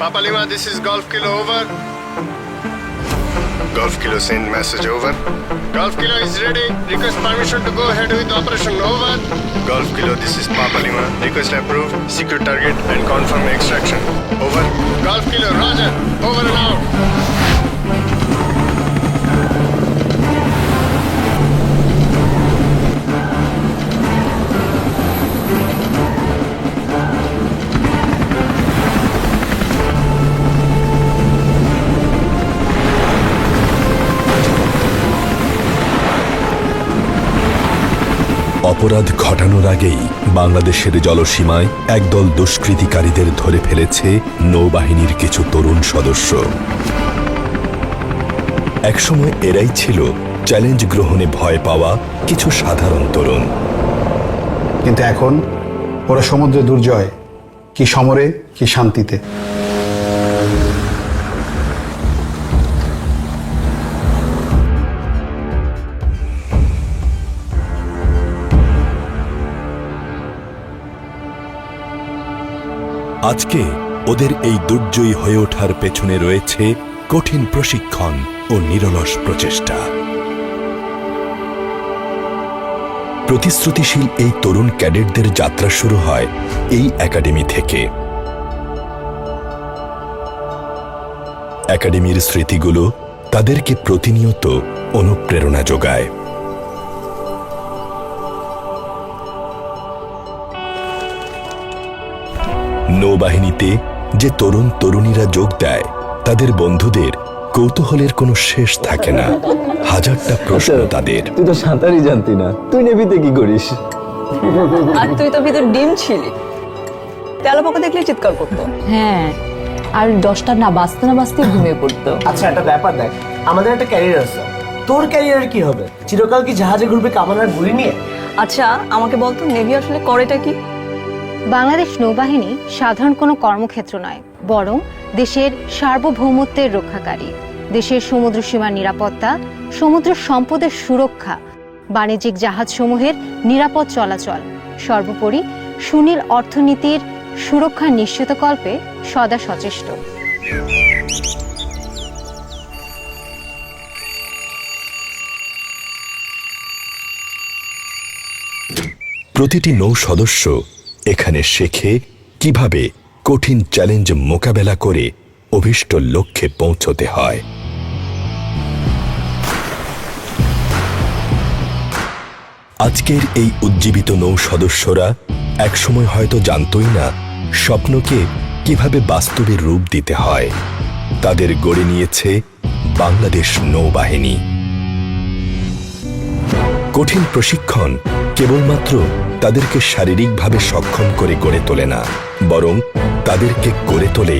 Papa Lima, this is Golf Kilo over. Golf Kilo send message over. Golf Kilo is ready. Request permission to go ahead with operation over. Golf Kilo, this is Papa Lima. Request approved. Secure target and confirm extraction. Over. Golf Kilo, Roger. Over and out. অপরাধ ঘটানোর আগেই বাংলাদেশের জলসীমায় একদল দুষ্কৃতিকারীদের ধরে ফেলেছে নৌবাহিনীর কিছু তরুণ সদস্য। একসময় এরাই ছিল চ্যালেঞ্জ গ্রহণে ভয় পাওয়া কিছু সাধারণ তরুণ। কিন্তু এখন ওরা সমুদ্রে দুর্জয়, কি সমরে, কি শান্তিতে। আজকে ওদের এই দুর্জয়ী হয়ে ওঠার পেছনে রয়েছে কঠিন প্রশিক্ষণ ও নিরলস প্রচেষ্টা। প্রতিশ্রুতিশীল এই তরুণ ক্যাডেটদের যাত্রা শুরু হয় এই একাডেমি থেকে। একাডেমির স্মৃতিগুলো তাদেরকে প্রতিনিয়ত অনুপ্রেরণা যোগায়। নৌবাহিনীতে যে তরুণ তরুণীরা যোগ দেয় তাদের বন্ধুদের কৌতূহলের কোনো শেষ থাকে না। হাজারটা প্রশ্ন তাদের। তুই তো সাঁতারই জানতি না। তুই নেভিতে কি করিস? আর তুই তো ভিতর ডিম ছিলি। তেলাপোকা দেখলে চিৎকার করতো। হ্যাঁ আর দশটা না বাঁচতে না বাঁচতে ঘুমিয়ে পড়তো। আচ্ছা একটা ব্যাপার দেখ। আমাদের একটা ক্যারিয়ার আছে। তোর ক্যারিয়ার কি হবে? চিরকাল কি জাহাজে ঘুরবে কামানার গুলি নিয়ে? আচ্ছা আমাকে বলতো নেভি আসলে করেটা কি? বাংলাদেশ নৌবাহিনী সাধারণ কোনো কর্মক্ষেত্র নয়, বরং দেশের সার্বভৌমত্বের রক্ষাকারী। দেশের সমুদ্র সীমার নিরাপত্তা, সমুদ্র সম্পদের সুরক্ষা, বাণিজ্যিক জাহাজসমূহের নিরাপদ চলাচল, সর্বোপরি সুনীল অর্থনীতির সুরক্ষা নিশ্চিতকল্পে সদা সচেষ্ট। প্রতিটি নৌ সদস্য এখানে শেখে কীভাবে কঠিন চ্যালেঞ্জ মোকাবেলা করে অভিষ্ট লক্ষ্যে পৌঁছতে হয়। আজকের এই উজ্জীবিত নৌ সদস্যরা একসময় হয়তো জানতই না স্বপ্নকে কীভাবে বাস্তবে রূপ দিতে হয়। তাদের গড়ে নিয়েছে বাংলাদেশ নৌবাহিনী। কঠিন প্রশিক্ষণ কেবলমাত্র তাদেরকে শারীরিকভাবে সক্ষম করে গড়ে তোলে না, বরং তাদেরকে গড়ে তোলে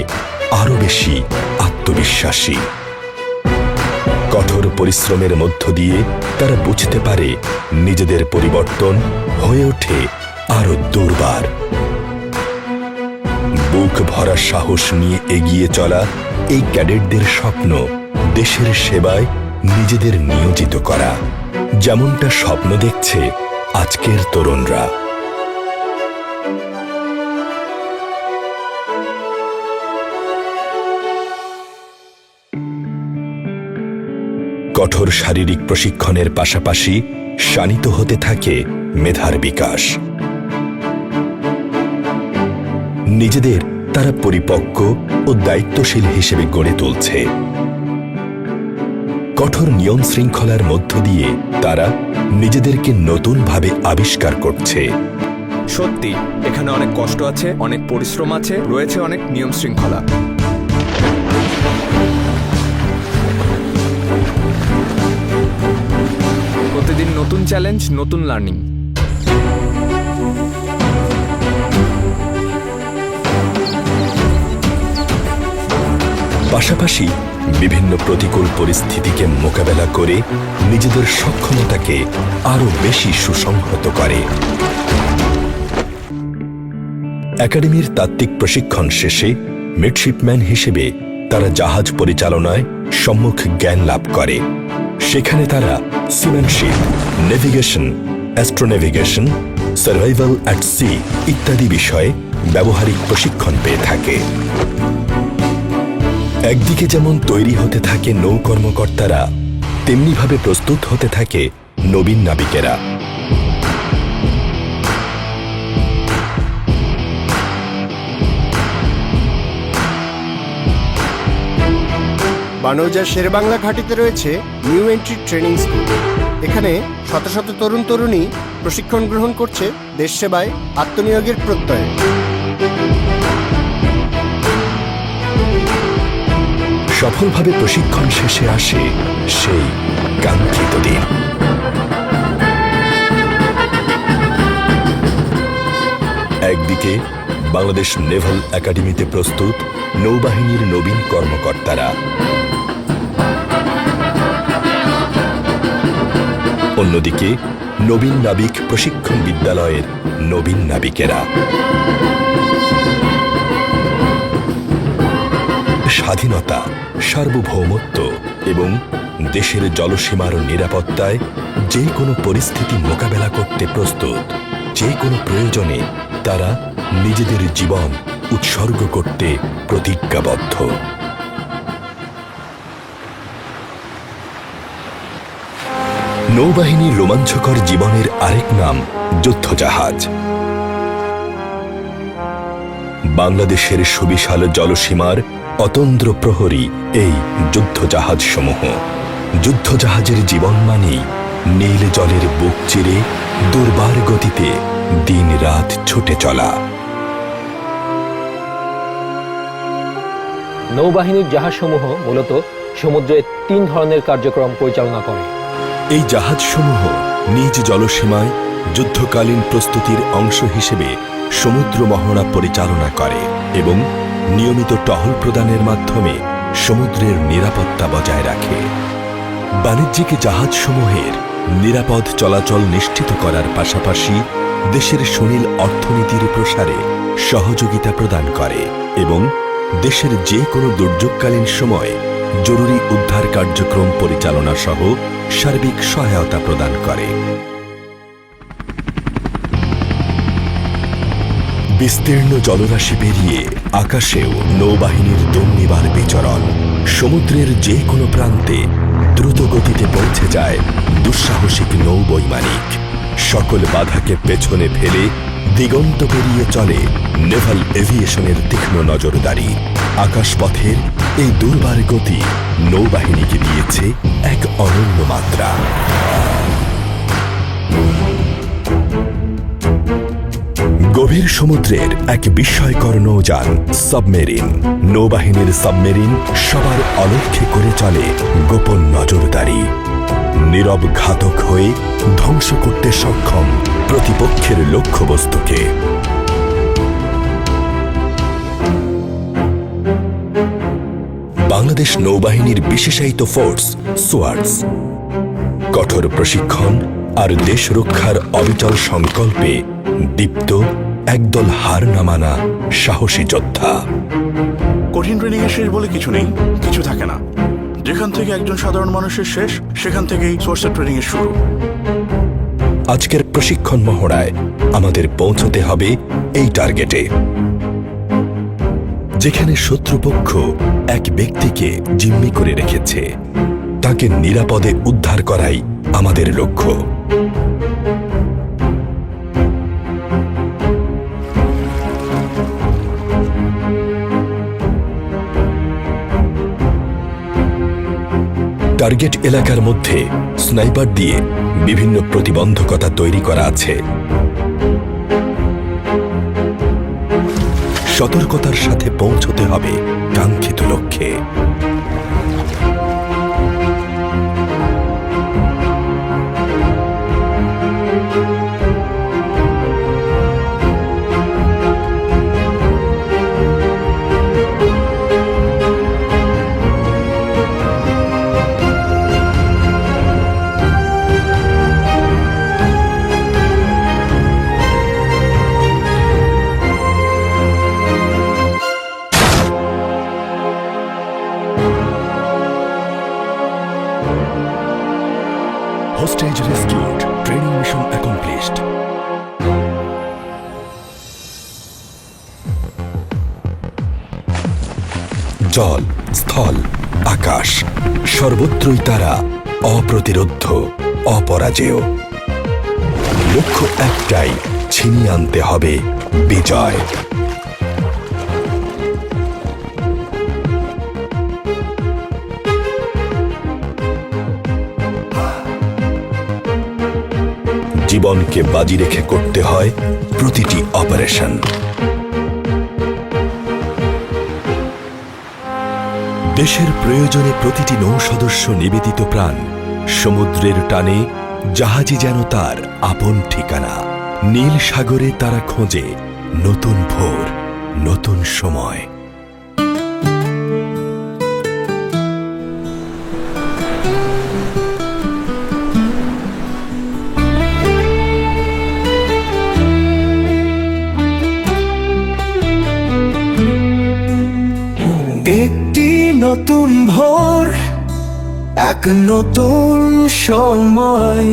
আরও বেশি আত্মবিশ্বাসী। কঠোর পরিশ্রমের মধ্য দিয়ে তারা বুঝতে পারে নিজেদের পরিবর্তন হয়ে ওঠে আরও দুর্বার। বুক ভরা সাহস নিয়ে এগিয়ে চলা এই ক্যাডেটদের স্বপ্ন দেশের সেবায় নিজেদের নিয়োজিত করা, যেমনটা স্বপ্ন দেখছে আজকের তরুণরা। কঠোর শারীরিক প্রশিক্ষণের পাশাপাশি শানিত হতে থাকে মেধার বিকাশ। নিজেদের তারা পরিপক্ক ও দায়িত্বশীল হিসেবে গড়ে তুলছে। কঠোর নিয়ম শৃঙ্খলার মধ্য দিয়ে তারা নিজেদেরকে নতুনভাবে আবিষ্কার করছে। সত্যি এখানে অনেক কষ্ট আছে অনেক পরিশ্রম আছে রয়েছে অনেক নিয়ম শৃঙ্খলা। প্রতিদিন নতুন চ্যালেঞ্জ নতুন লার্নিং। পাশাপাশি বিভিন্ন প্রতিকূল পরিস্থিতিকে মোকাবেলা করে নিজেদের সক্ষমতাকে আরও বেশি সুসংহত করে। একাডেমির তাত্ত্বিক প্রশিক্ষণ শেষে মিডশিপম্যান হিসেবে তারা জাহাজ পরিচালনায় সম্মুখ জ্ঞান লাভ করে। সেখানে তারা seamanship navigation, astronavigation, survival at sea ইত্যাদি বিষয়ে ব্যবহারিক প্রশিক্ষণ পেয়ে থাকে। একদিকে যেমন তৈরি হতে থাকে নৌ কর্মকর্তারা তেমনিভাবে প্রস্তুত হতে থাকে নবীন নাবিকেরা। বানৌজার শেরবাংলা ঘাটিতে রয়েছে নিউ এন্ট্রি ট্রেনিং স্কুল। এখানে শত শত তরুণ তরুণী প্রশিক্ষণ গ্রহণ করছে দেশ সেবায়, আত্মনিয়োগের প্রত্যয়ে। সফলভাবে প্রশিক্ষণ শেষে আসে সেই কাঙ্ক্ষিত দিন। একদিকে বাংলাদেশ নেভাল একাডেমিতে প্রস্তুত নৌবাহিনীর নবীন কর্মকর্তারা। অন্যদিকে নবীন নাবিক প্রশিক্ষণ বিদ্যালয়ের নবীন নাবিকেরা। স্বাধীনতা সার্বভৌমত্ব এবং দেশের জলসীমার নিরাপত্তায় যে কোনো পরিস্থিতি মোকাবেলা করতে প্রস্তুত, যে কোনো প্রয়োজনে তারা নিজেদের জীবন উৎসর্গ করতে প্রতিজ্ঞাবদ্ধ। নৌবাহিনীর রোমাঞ্চকর জীবনের আরেক নাম যুদ্ধজাহাজ। বাংলাদেশের সুবিশাল জলসীমার অতন্দ্র প্রহরী এই যুদ্ধজাহাজ সমূহ যুদ্ধজাহাজের জীবন মানেই নীল জলের বুক চিরে দুর্বার গতিতে দিন রাত ছুটে চলা। নৌবাহিনীর জাহাজসমূহ মূলত সমুদ্রে তিন ধরনের কার্যক্রম পরিচালনা করে। এই জাহাজসমূহ নিজ জলসীমায় যুদ্ধকালীন প্রস্তুতির অংশ হিসেবে সমুদ্র মহড়া পরিচালনা করে এবং নিয়মিত টহল প্রদানের মাধ্যমে সমুদ্রের নিরাপত্তা বজায় রাখে। বাণিজ্যিক জাহাজসমূহের নিরাপদ চলাচল নিশ্চিত করার পাশাপাশি দেশের সুনীল অর্থনীতির প্রসারে সহযোগিতা প্রদান করে এবং দেশের যে কোনো দুর্যোগকালীন সময় জরুরি উদ্ধার কার্যক্রম পরিচালনা সহ সার্বিক সহায়তা প্রদান করে। বিস্তীর্ণ জলরাশি পেরিয়ে আকাশেও নৌবাহিনীর দন্ডিবার বিচরণ। সমুদ্রের যে কোনো প্রান্তে দ্রুত গতিতে পৌঁছে যায় দুঃসাহসিক নৌবৈমানিক। সকল বাধাকে পেছনে ফেলে দিগন্ত পেরিয়ে চলে নেভাল এভিয়েশনের তীক্ষ্ণ নজরদারি। আকাশপথের এই দুর্বার গতি নৌবাহিনীকে দিয়েছে এক অনন্য মাত্রা। গভীর সমুদ্রের এক বিস্ময়কর নৌযান, সাবমেরিন। নৌবাহিনীর সাবমেরিন সবার অলক্ষ্যে করে চলে গোপন নজরদারি। নীরব ঘাতক হয়ে ধ্বংস করতে সক্ষম প্রতিপক্ষের লক্ষ্যবস্তুকে। বাংলাদেশ নৌবাহিনীর বিশেষায়িত ফোর্স সোয়ার্ডস কঠোর প্রশিক্ষণ আর দেশ রক্ষার অবিচল সংকল্পে দীপ্ত একদল হার নামানা সাহসী যোদ্ধা। কঠিন ট্রেনিং এর শেষ বলে কিছু নেই কিছু থাকে না। যেখান থেকে একজন সাধারণ মানুষের শেষ সেখান থেকেই সোর্সের ট্রেনিং এর শুরু। আজকের প্রশিক্ষণ মহড়ায় আমাদের পৌঁছতে হবে এই টার্গেটে যেখানে শত্রুপক্ষ এক ব্যক্তিকে জিম্মি করে রেখেছে তাকে নিরাপদে উদ্ধার করাই আমাদের লক্ষ্য। টার্গেট এলাকার মধ্যে স্নাইপার দিয়ে বিভিন্ন প্রতিবন্ধকতা তৈরি করা আছে। সতর্কতার সাথে পৌঁছতে হবে কাঙ্ক্ষিত লক্ষ্যে। সর্বত্রই তারা অপ্রতিরোধ্য, অপরাজেয়। লক্ষ্য একটাই, ছিনিয়ে আনতে হবে বিজয়। জীবনকে বাজি রেখে করতে হয় প্রতিটি অপারেশন। দেশের প্রয়োজনে প্রতিটি নৌসদস্য নিবেদিত প্রাণ। সমুদ্রের টানে জাহাজই যেন তার আপন ঠিকানা। নীল সাগরে তারা খোঁজে নতুন ভোর, নতুন সময়। নতুন ভোর, এক নতুন সময়।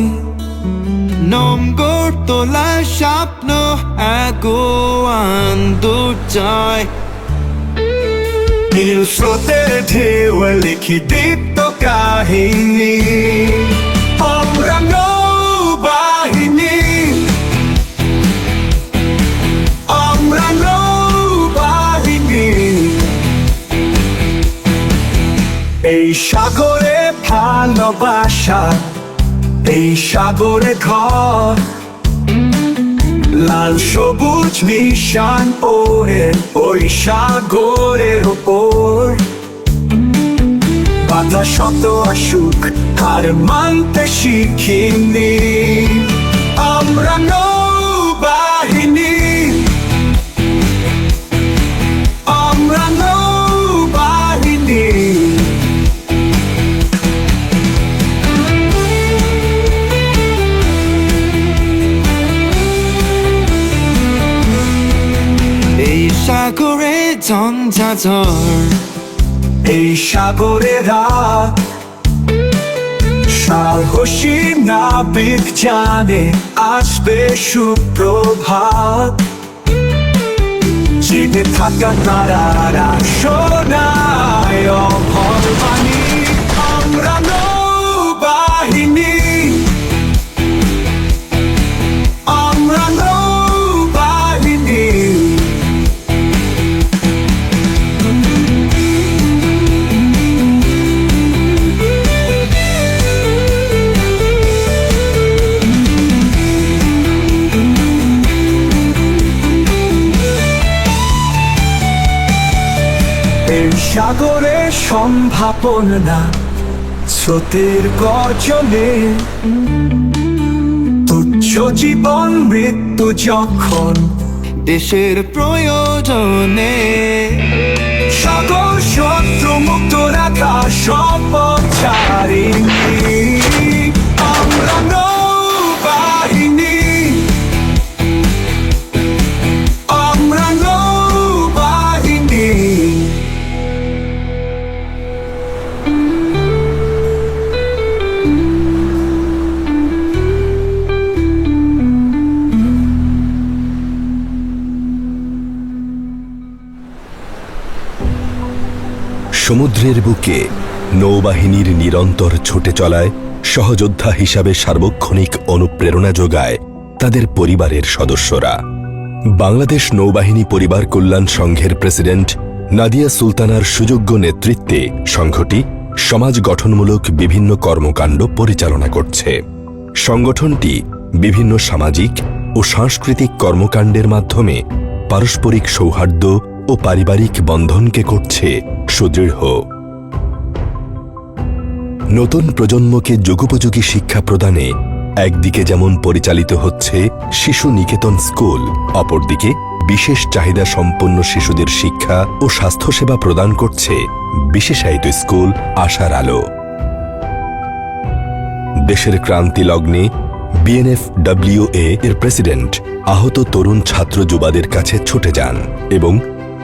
নম্বর তোলা স্বপ্ন আগুয়ান দুর্জয় নীল স্রোতের ঢেউ লিখি দীপ্ত কাহিনী। সাগরে ভালোবাসা, এই সাগরে ঘর। লাল সবুজ নিশান ওরে ওই সাগরের ওপর বাধা শত আসুক, হার মানতে শিখিনি। আমরা ঝঞ্ঝাঝড় এই সাগরে রাত সাহসী নাবিক জানে আসবে সুপ্রভাত। চিনে থাকা তারা শোনায় সম্ভাবনা স্রোতের গর্জনে। তুচ্ছ জীবন মৃত্যু যখন দেশের প্রয়োজনে। সকল শত্রু মুক্ত রাখা সম্ভব আমরা সমুদ্রের বুকে নৌবাহিনীর নিরন্তর ছুটে চলায় সহযোদ্ধা হিসাবে সার্বক্ষণিক অনুপ্রেরণা যোগায় তাদের পরিবারের সদস্যরা। বাংলাদেশ নৌবাহিনী পরিবার কল্যাণ সংঘের প্রেসিডেন্ট নাদিয়া সুলতানার সুযোগ্য নেতৃত্বে সংঘটি সমাজ গঠনমূলক বিভিন্ন কর্মকাণ্ড পরিচালনা করছে। সংগঠনটি বিভিন্ন সামাজিক ও সাংস্কৃতিক কর্মকাণ্ডের মাধ্যমে পারস্পরিক সৌহার্দ্য ও পারিবারিক বন্ধনকে করছে সুদৃঢ়। নতুন প্রজন্মকে যুগোপযোগী শিক্ষা প্রদানে একদিকে যেমন পরিচালিত হচ্ছে শিশু নিকেতন স্কুল, অপরদিকে বিশেষ চাহিদা সম্পন্ন শিশুদের শিক্ষা ও স্বাস্থ্যসেবা প্রদান করছে বিশেষায়িত স্কুল আশার আলো। দেশের ক্রান্তি লগ্নে বিএনএফ ডব্লিউএ এর প্রেসিডেন্ট আহত তরুণ ছাত্র যুবাদের কাছে ছুটে যান এবং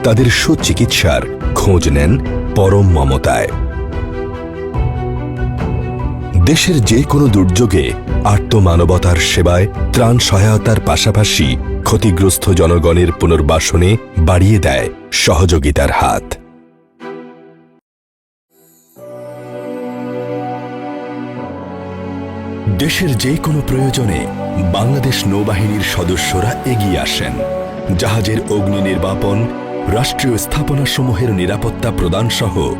তাদের সুচিকিৎসার খোঁজ নেন পরম মমতায়। দেশের যে কোনো দুর্যোগে আত্মমানবতার সেবায় ত্রাণ সহায়তার পাশাপাশি ক্ষতিগ্রস্ত জনগণের পুনর্বাসনে বাড়িয়ে দেয় সহযোগিতার হাত। দেশের যে কোনো প্রয়োজনে বাংলাদেশ নৌবাহিনীর সদস্যরা এগিয়ে আসেন। জাহাজের অগ্নি নির্বাপন রাষ্ট্রীয় স্থাপনাসমূহের নিরাপত্তা প্রদান সহ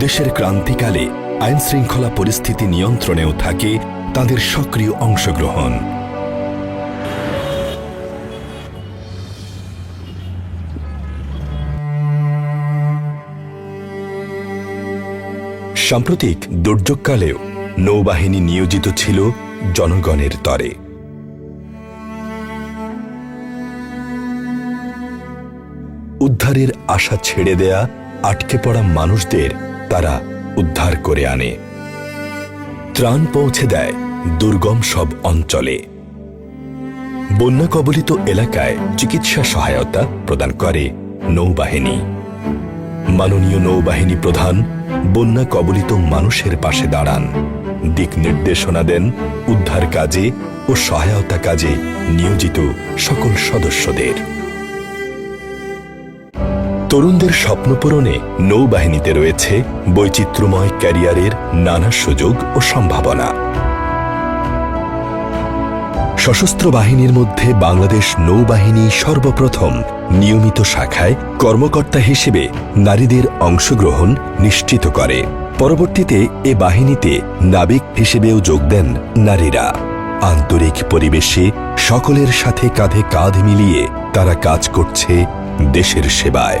দেশের ক্রান্তিকালে আইন শৃঙ্খলা পরিস্থিতি নিয়ন্ত্রণেও থাকে তাদের সক্রিয় অংশগ্রহণ। সাম্প্রতিক দুর্যোগকালেও নৌবাহিনী নিয়োজিত ছিল জনগণের তরে। উদ্ধারের আশা ছেড়ে দেয়া আটকে পড়া মানুষদের তারা উদ্ধার করে আনে। ত্রাণ পৌঁছে দেয় দুর্গম সব অঞ্চলে। বন্যা কবলিত এলাকায় চিকিৎসা সহায়তা প্রদান করে নৌবাহিনী। মাননীয় নৌবাহিনী প্রধান বন্যা কবলিত মানুষের পাশে দাঁড়ান। দিক নির্দেশনা দেন উদ্ধার কাজে ও সহায়তা কাজে নিয়োজিত সকল সদস্যদের। তরুণদের স্বপ্ন পূরণে নৌবাহিনীতে রয়েছে বৈচিত্র্যময় ক্যারিয়ারের নানা সুযোগ ও সম্ভাবনা। সশস্ত্র বাহিনীর মধ্যে বাংলাদেশ নৌবাহিনী সর্বপ্রথম নিয়মিত শাখায় কর্মকর্তা হিসেবে নারীদের অংশগ্রহণ নিশ্চিত করে। পরবর্তীতে এ বাহিনীতে নাবিক হিসেবেও যোগ দেন নারীরা। আন্তরিক পরিবেশে সকলের সাথে কাঁধে কাঁধ মিলিয়ে তারা কাজ করছে দেশের সেবায়।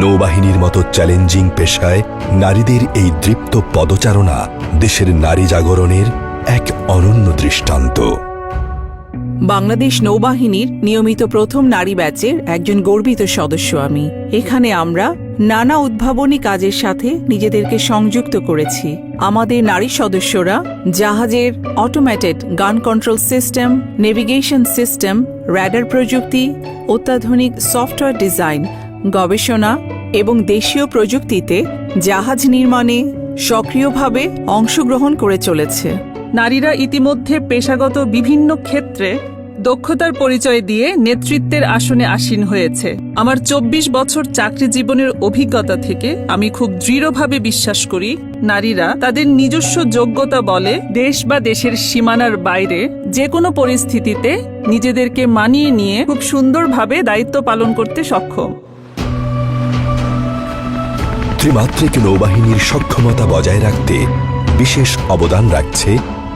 নৌবাহিনীর মতো চ্যালেঞ্জিং পেশায় নারীদের এই দৃপ্ত পদচারণা দেশের নারী জাগরণের এক অনন্য দৃষ্টান্ত। বাংলাদেশ নৌবাহিনীর নিয়মিত প্রথম নারী ব্যাচের একজন গর্বিত সদস্য আমি। এখানে আমরা নানা উদ্ভাবনী কাজের সাথে নিজেদেরকে সংযুক্ত করেছি। আমাদের নারী সদস্যরা জাহাজের automated gun control system navigation system radar প্রযুক্তি, অত্যাধুনিক সফটওয়্যার ডিজাইন গবেষণা এবং দেশীয় প্রযুক্তিতে জাহাজ নির্মাণে সক্রিয়ভাবে অংশগ্রহণ করে চলেছে। নারীরা ইতিমধ্যে পেশাগত বিভিন্ন ক্ষেত্রে দক্ষতার পরিচয় দিয়ে নেতৃত্বের আসনে আসীন হয়েছে। আমার চব্বিশ বছর চাকরি জীবনের অভিজ্ঞতা থেকে আমি খুব দৃঢ়ভাবে বিশ্বাস করি, নারীরা তাদের নিজস্ব যোগ্যতা বলে দেশ বা দেশের সীমানার বাইরে যে কোনো পরিস্থিতিতে নিজেদেরকে মানিয়ে নিয়ে খুব সুন্দরভাবে দায়িত্ব পালন করতে সক্ষম। ত্রিমাত্রিক নৌবাহিনীর সক্ষমতা বজায় রাখতে বিশেষ অবদান রাখছে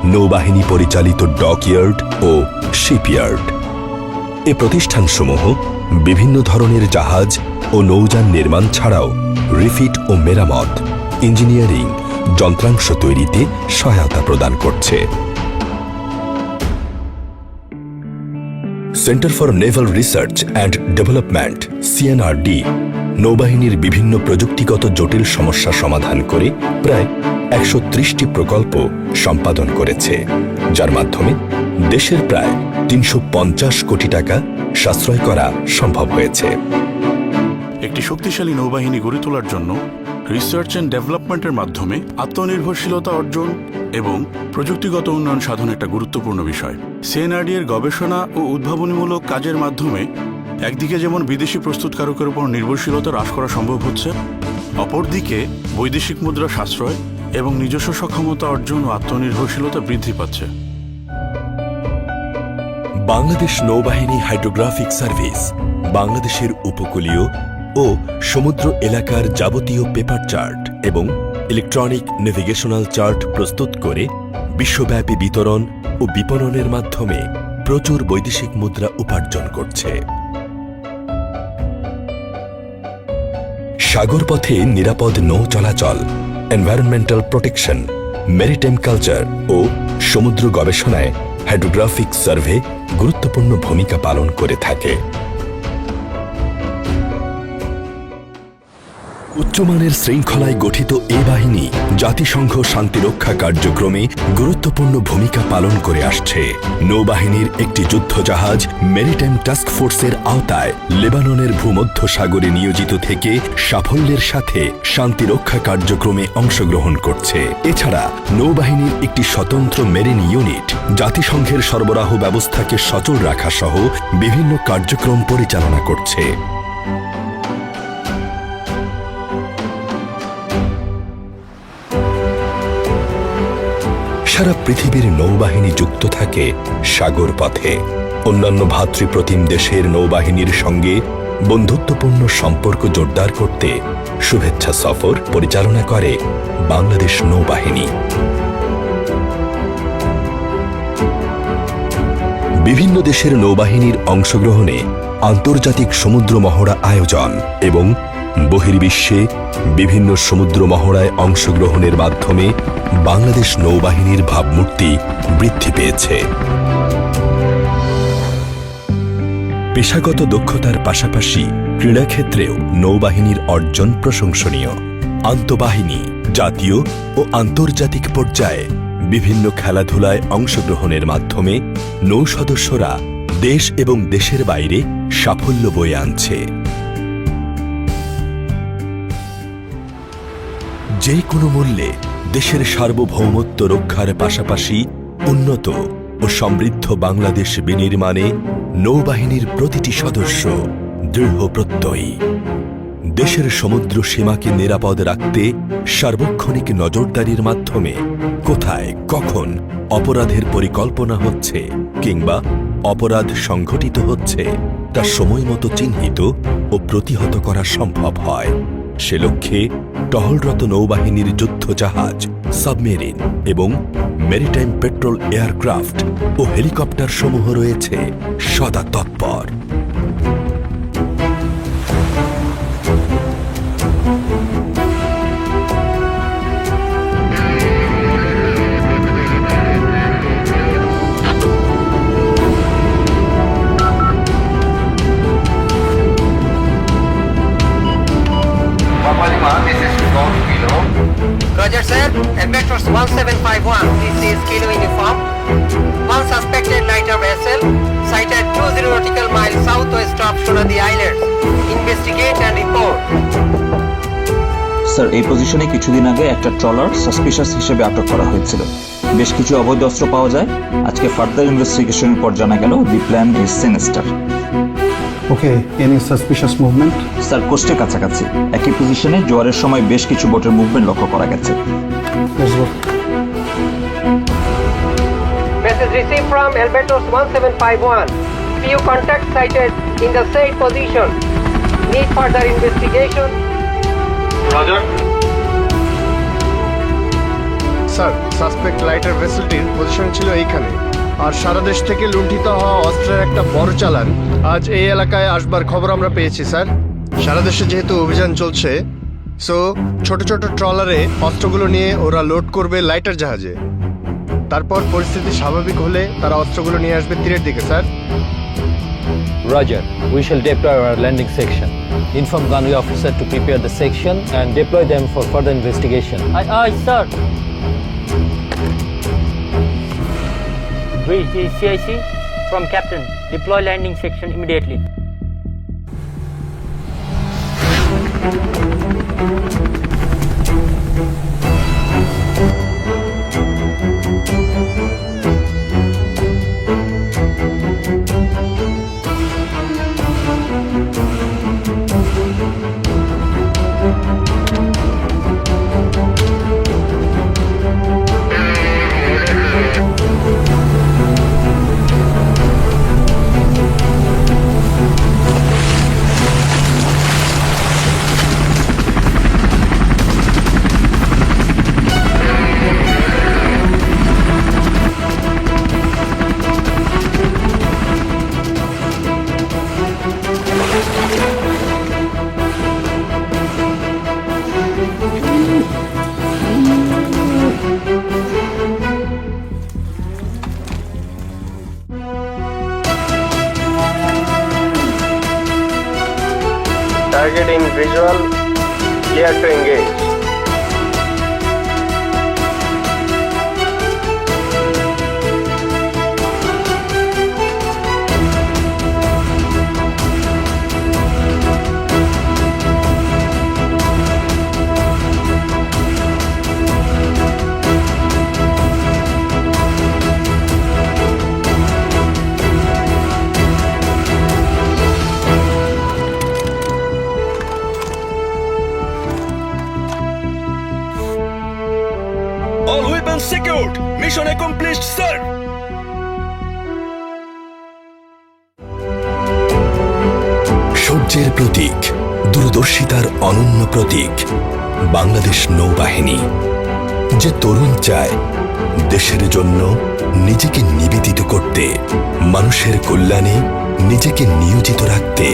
নৌবাহিনী পরিচালিত ডকইয়ার্ড ও শিপইয়ার্ড। এ প্রতিষ্ঠানসমূহ বিভিন্ন ধরনের জাহাজ ও নৌযান নির্মাণ ছাড়াও রিফিট ও মেরামত, ইঞ্জিনিয়ারিং, যন্ত্রাংশ তৈরিতে সহায়তা প্রদান করছে। Centre for naval research and development CNRD নৌবাহিনীর বিভিন্ন প্রযুক্তিগত জটিল সমস্যা সমাধান করে প্রায় একশো ত্রিশটি প্রকল্প সম্পাদন করেছে, যার মাধ্যমে দেশের প্রায় তিনশো পঞ্চাশ কোটি টাকা সাশ্রয় করা সম্ভব হয়েছে। একটি শক্তিশালী নৌবাহিনী গড়ে তোলার জন্য রিসার্চ অ্যান্ড ডেভেলপমেন্টের মাধ্যমে আত্মনির্ভরশীলতা অর্জন এবং প্রযুক্তিগত উন্নয়ন সাধন একটা গুরুত্বপূর্ণ বিষয়। সিএনআরডি এর গবেষণা ও উদ্ভাবনীমূলক কাজের মাধ্যমে একদিকে যেমন বিদেশি প্রস্তুতকারকের উপর নির্ভরশীলতা হ্রাস করা সম্ভব হচ্ছে, অপরদিকে বৈদেশিক মুদ্রা সাশ্রয় এবং নিজস্ব সক্ষমতা অর্জন ও আত্মনির্ভরশীলতা বৃদ্ধি পাচ্ছে। বাংলাদেশ নৌবাহিনী হাইড্রোগ্রাফিক সার্ভিস, বাংলাদেশের উপকূলীয় ও সমুদ্র এলাকার যাবতীয় পেপার চার্ট এবং ইলেকট্রনিক নেভিগেশনাল চার্ট প্রস্তুত করে বিশ্বব্যাপী বিতরণ ও বিপণনের মাধ্যমে প্রচুর বৈদেশিক মুদ্রা উপার্জন করছে। সাগরপথে নিরাপদ নৌ চলাচল এনভায়রনমেন্টাল প্রোটেকশন মেরিটাইম কালচার ও সমুদ্র গবেষণায় হাইড্রোগ্রাফিক সার্ভে গুরুত্বপূর্ণ ভূমিকা পালন করে থাকে। উচ্চমানের শৃঙ্খলায় গঠিত এ বাহিনী জাতিসংঘ শান্তিরক্ষা কার্যক্রমে গুরুত্বপূর্ণ ভূমিকা পালন করে আসছে। নৌবাহিনীর একটি যুদ্ধজাহাজ মেরিটাইম টাস্ক ফোর্সের আওতায় লেবাননের ভূমধ্য সাগরে নিয়োজিত থেকে সাফল্যের সাথে শান্তিরক্ষা কার্যক্রমে অংশগ্রহণ করছে। এছাড়া নৌবাহিনীর একটি স্বতন্ত্র মেরিন ইউনিট জাতিসংঘের সরবরাহ ব্যবস্থাকে সচল রাখা সহ বিভিন্ন কার্যক্রম পরিচালনা করছে। সারা পৃথিবীর নৌবাহিনী যুক্ত থাকে সাগর পথে অন্যান্য ভাতৃপ্রতিম দেশের নৌবাহিনীর সঙ্গে বন্ধুত্বপূর্ণ সম্পর্ক জোরদার করতে শুভেচ্ছা সফর পরিচালনা করে বাংলাদেশ নৌবাহিনী। বিভিন্ন দেশের নৌবাহিনীর অংশগ্রহণে আন্তর্জাতিক সমুদ্র মহড়া আয়োজন এবং বহির্বিশ্বে বিভিন্ন সমুদ্র মহড়ায় অংশগ্রহণের মাধ্যমে বাংলাদেশ নৌবাহিনীর ভাবমূর্তি বৃদ্ধি পেয়েছে। পেশাগত দক্ষতার পাশাপাশি ক্রীড়াক্ষেত্রেও নৌবাহিনীর অর্জন প্রশংসনীয়। আন্তঃবাহিনী, জাতীয় ও আন্তর্জাতিক পর্যায়ে বিভিন্ন খেলাধুলায় অংশগ্রহণের মাধ্যমে নৌ সদস্যরা দেশ এবং দেশের বাইরে সাফল্য বয়ে আনছে। যে কোনো মূল্যে দেশের সার্বভৌমত্ব রক্ষার পাশাপাশি উন্নত ও সমৃদ্ধ বাংলাদেশ বিনির্মাণে নৌবাহিনীর প্রতিটি সদস্য দৃঢ় প্রত্যয়ী। দেশের সমুদ্র সীমাকে নিরাপদ রাখতে সার্বক্ষণিক নজরদারির মাধ্যমে কোথায়, কখন অপরাধের পরিকল্পনা হচ্ছে কিংবা অপরাধ সংঘটিত হচ্ছে তা সময়মতো চিহ্নিত ও প্রতিহত করা সম্ভব হয়। সে লক্ষ্যে টহলরত নৌবাহিনীর যুদ্ধ জাহাজ সাবমেরিন এবং মেরিটাইম পেট্রোল এয়ারক্রাফট ও হেলিকপ্টার সমূহ রয়েছে সদা তৎপর। Vectors 1751. This is Kilo uniform. One suspected lighter vessel sighted 20 nautical miles southwest of Shonadi Islands. Investigate and report. Sir এই পজিশনে কিছুদিন আগে একটা ট্রলার সাসপিশাস হিসেবে আটক করা হয়েছিল বেশ কিছু অবৈধ অস্ত্র পাওয়া যায় আজকে ফার্দার ইনভেস্টিগেশনের পর জানা গেল the plan is sinister okay any suspicious movement sir কোস্টের কাছাকাছি একই পজিশনে জোয়ারের সময় বেশ কিছু বোটের মুভমেন্ট লক্ষ্য করা গেছে Message received from Albertos 1751. Few contacts sighted in the said position. Need further investigation. Roger. Sir suspect lighter ভেসেলটির position ছিল এইখানে আর সারা দেশ থেকে লুণ্ঠিত হওয়া অস্ত্রের একটা বড় চালান আজ এই এলাকায় আসবার খবর আমরা পেয়েছি স্যার সারা দেশে যেহেতু অভিযান চলছে সো ছোট ছোট ট্রলারে অস্ত্রগুলো নিয়ে ওরা লোড করবে লাইটার জাহাজে। তারপর পরিস্থিতি স্বাভাবিক হলে তারা অস্ত্রগুলো নিয়ে আসবে তীরের দিকে sir. Roger we shall deploy our landing section inform gangway officer to prepare the section and deploy them for further investigation aye aye sir CIC from captain deploy landing section immediately Thank you. Bangladesh নৌবাহিনী, যে তরুণ চায় দেশের জন্য নিজেকে নিবেদিত করতে, মানুষের কল্যাণে নিজেকে নিয়োজিত রাখতে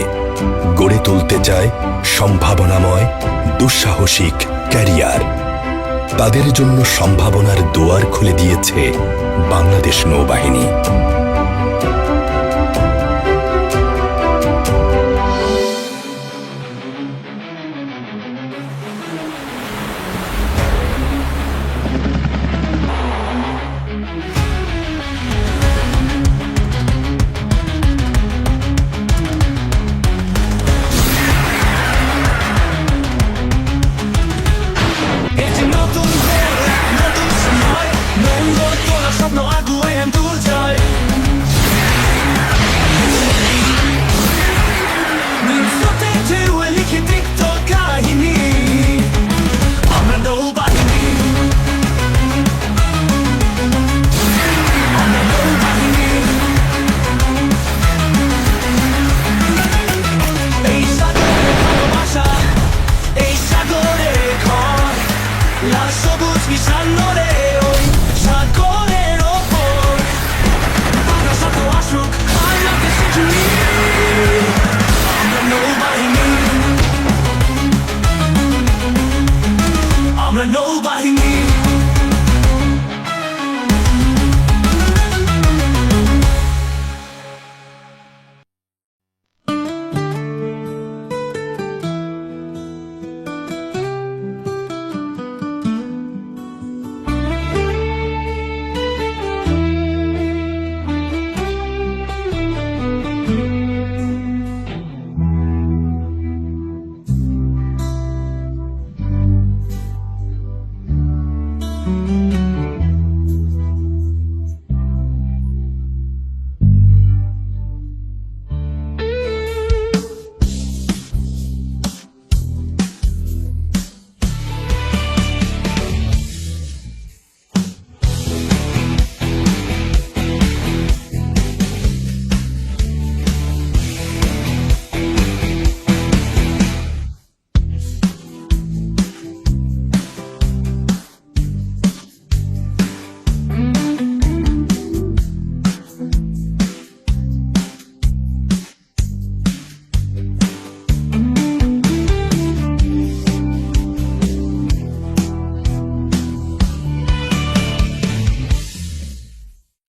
গড়ে তুলতে চায় সম্ভাবনাময়, দুঃসাহসিক ক্যারিয়ার। তাদের জন্য সম্ভাবনার দুয়ার খুলে দিয়েছে বাংলাদেশ নৌবাহিনী।